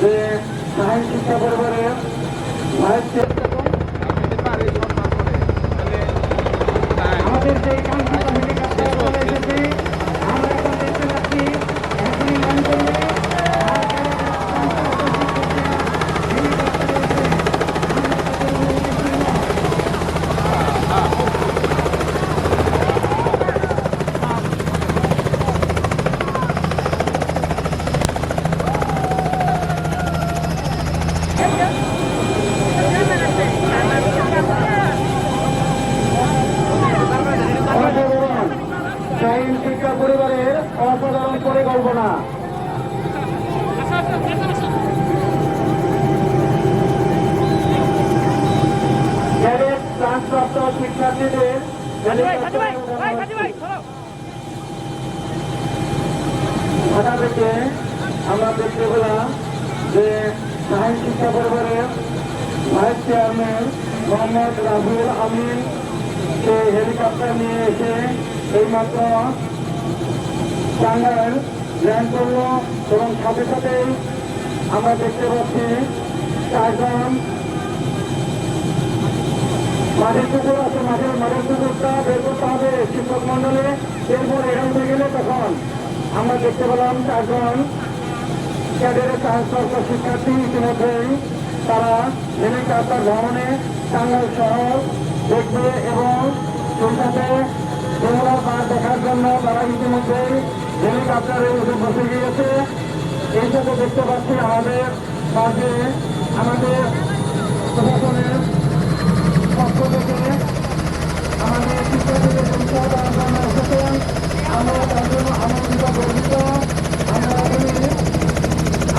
যে সাহিত্য শিক্ষা পরিবারের ভাইস থেকে আমরা দেখতে পেলাম যে শাহীন শিক্ষা পরিবারের ভাইস চেয়ারম্যান মোহাম্মদ রাহুল আমিন সে হেলিকপ্টার নিয়ে এসে এইমাত্র টাঙ্গাইল ল্যান্ড করল এবং সাথে সাথেই আমরা দেখতে পাচ্ছি চারজন মাঠের কুকুর আছে মাঠের মাঠের কুকুরটা বের করতে হবে শিক্ষক মন্ডলে এরপর এরকম হয়ে গেলে আমরা দেখতে পেলাম চারজন ক্যাডের ট্রান্সফার শিক্ষার্থী ইতিমধ্যেই তারা হেলিকপ্টার ভ্রমণে টাঙ্গাইল শহর দেখবে এবং সেই সাথে যমুনা পার দেখার জন্য তারা ইতিমধ্যেই হেলিকপ্টারে উঠে বসে গিয়েছে। এই সাথে দেখতে পাচ্ছি আমাদের পাশে আমাদের প্রশাসনের পক্ষ থেকে আমাদের শিক্ষার্থীদের শিক্ষা দেওয়ার জন্য এসেছেন আমরা তার জন্য আনন্দিত গর্বিত আমরা এখনই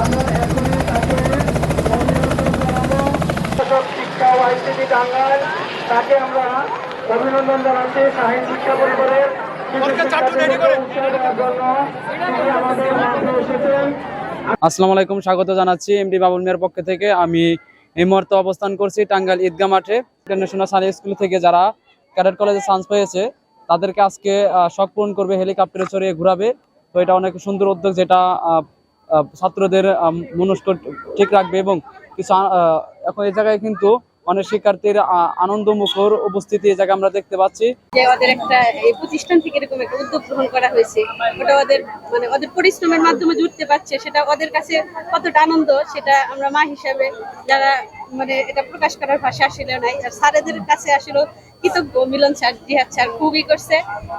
আমরা এখনই তাকে অভিনন্দন জানাব কৃষক শিক্ষা ও আইসিটি টাঙ্গাইল তাকে আমরা অভিনন্দন জানাচ্ছি শাহীন শিক্ষা পরিবারের আসসালামু আলাইকুম স্বাগত জানাচ্ছি এমডি বাবুল মিয়ার পক্ষ থেকে। আমি এই মুহূর্তে অবস্থান করছি টাঙ্গাইল ঈদগাহ মাঠে। ইন্টারন্যাশনাল সারি স্কুল থেকে যারা ক্যাডেট কলেজে চান্স পেয়েছে তাদেরকে আজকে আহ, শখ পূরণ করবে হেলিকপ্টারে চড়িয়ে ঘুরাবে। তো এটা অনেক সুন্দর উদ্যোগ যেটা ছাত্রদের মনস্ক ঠিক রাখবে এবং কিছু এখন এই জায়গায় কিন্তু অনেক শিক্ষার্থীর আহ, আনন্দমুখর উপস্থিতি এই জায়গায় আমরা দেখতে পাচ্ছি। যে ওদের একটা এই প্রতিষ্ঠান থেকে এরকম একটা উদ্যোগ গ্রহণ করা হয়েছে ওটা ওদের মানে ওদের পরিশ্রমের মাধ্যমে জুটতে পারছে সেটা ওদের কাছে কতটা আনন্দ সেটা আমরা মা হিসাবে যারা মানে এটা প্রকাশ করার ভাষা আসলে নাই আর স্যারেদের কাছে আসলে কৃতজ্ঞ মিলন স্যার জিহাদ স্যার খুবই করছে।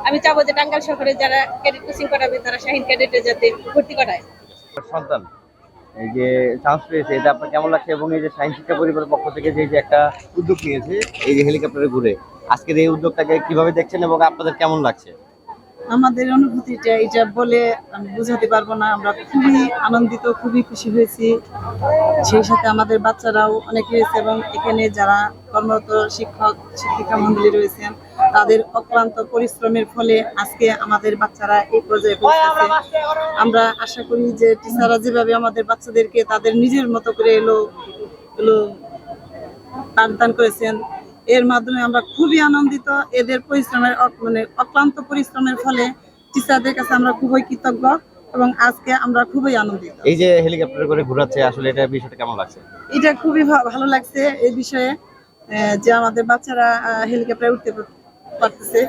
আমি চাবো যে টাঙ্গাইল শহরে যারা ক্যাডেট কোচিং করাবে তারা শাহিন ক্যাডেটে যাতে ভর্তি করায়। সন্তান। এই যে চান্স পেয়েছে, এটা আপনার কেমন লাগছে এবং এই যে সায়েন্স শিক্ষা পরিবারের পক্ষ থেকে যে একটা উদ্যোগ নিয়েছে, এই যে হেলিকপ্টারে ঘুরে, আজকের এই উদ্যোগটাকে কীভাবে দেখছেন এবং আপনাদের কেমন লাগছে? আমাদের অনুভূতিটা এটা বলে আমি বোঝাতে পারব না। আমরা খুবই আনন্দিত খুবই খুশি হয়েছি। সেই সাথে আমাদের বাচ্চারাও অনেক হয়েছে এবং এখানে যারা কর্মরত শিক্ষক শিক্ষিকা মন্ডলী রয়েছেন তাদের অক্লান্ত পরিশ্রমের ফলে আজকে আমাদের বাচ্চারা এই পর্যায়ে পৌঁছেছে। আমরা আশা করি যে টিচাররা যেভাবে আমাদের বাচ্চাদেরকে তাদের নিজের মতো করে এলো এলো পাঠদান করেছেন এর মাধ্যমে আমরা খুবই আনন্দিত। এদের পরিশ্রমের মানে অক্লান্ত পরিশ্রমের ফলে টিচারদের কাছে আমরা খুবই কৃতজ্ঞ এবং আজকে আমরা খুবই আনন্দিত। এই যে হেলিকপ্টারে করে ঘুরাচ্ছে আসলে এটা বিষয়টা কেমন লাগছে? এটা খুবই ভালো লাগছে এই বিষয়ে যে আমাদের বাচ্চারা হেলিকপ্টারে উঠতে পারতেছে।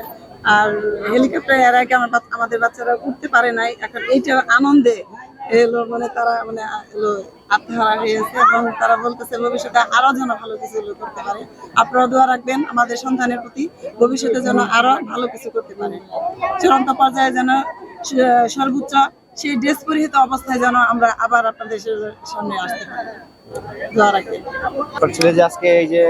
আর হেলিকপ্টারে এর আগে আমার আমাদের বাচ্চারা উঠতে পারে নাই। এখন এইটা আনন্দে এলো মানে তারা মানে এলো আত্মহারা হয়েছে এবং তারা বলতেছে, ভবিষ্যতে আরও যেন ভালো কিছু করতে পারে। আপনারা দোয়া রাখবেন, আমাদের সন্তানের প্রতি ভবিষ্যতে যেন আরও ভালো কিছু করতে পারে। চূড়ান্ত পর্যায়ে যেন সর্বোচ্চ সেই ড্রেস পরিহিত অবস্থায় যেন আমরা আবার আপনাদের সামনে আসতে পারি। দোয়া রাখবেন। আজকে এই যে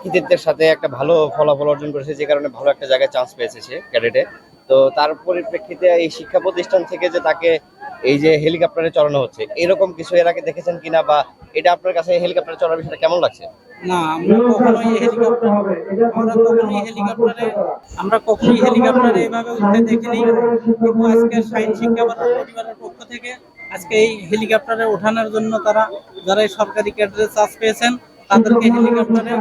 কৃতিত্বের সাথে একটা ভালো ফলাফল অর্জন করেছে, যে কারণে ভালো একটা জায়গায় চান্স পেয়েছে সে, ক্যাডেটে। তো তার পরিপ্রেক্ষিতে এই শিক্ষা প্রতিষ্ঠান থেকে যে তাকে এই যে হেলিকপ্টারে চড়ানো হচ্ছে, এরকম কিছু এর আগে দেখেছেন কিনা বা এটা আপনার কাছে হেলিকপ্টারে চড়ার বিষয়টা কেমন লাগছে? না, আমরা হেলিকপ্টার, আমরা হেলিকপ্টারে এভাবে উঠতে কিন্তু পক্ষ থেকে আজকে এই হেলিকপ্টারে জন্য তারা, যারা সরকারি পেয়েছেন, তাদেরকে হেলিকপ্টারে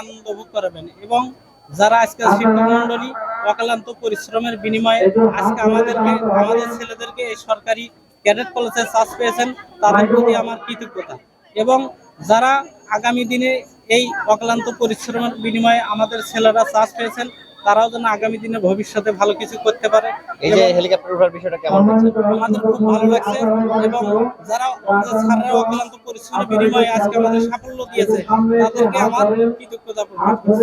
আনন্দ ভোগ করাবেন। এবং যারা আজকে শিক্ষক মন্ডলী অকালান্ত পরিশ্রমের বিনিময়ে আজকে আমাদেরকে আমাদের ছেলেদেরকে এই সরকারি ক্যাডেট কলেজে চান্স পেয়েছেন তাদের প্রতি আমার কৃতজ্ঞতা। এবং যারা আগামী দিনে এই অক্লান্ত পরিশ্রমের বিনিময়ে আমাদের ছেলেরা চান্স পেয়েছেন তারাও যেন আগামী দিনে ভবিষ্যতে ভালো কিছু করতে পারে। এই যে হেলিকপ্টার ওঠার বিষয়টা কেমন আমাদের খুব ভালো লাগছে এবং যারা স্যাররা অক্লান্ত পরিশ্রমের বিনিময়ে আজকে আমাদের সাফল্য দিয়েছে তাদেরকে আমার কৃতজ্ঞতা প্রকাশ।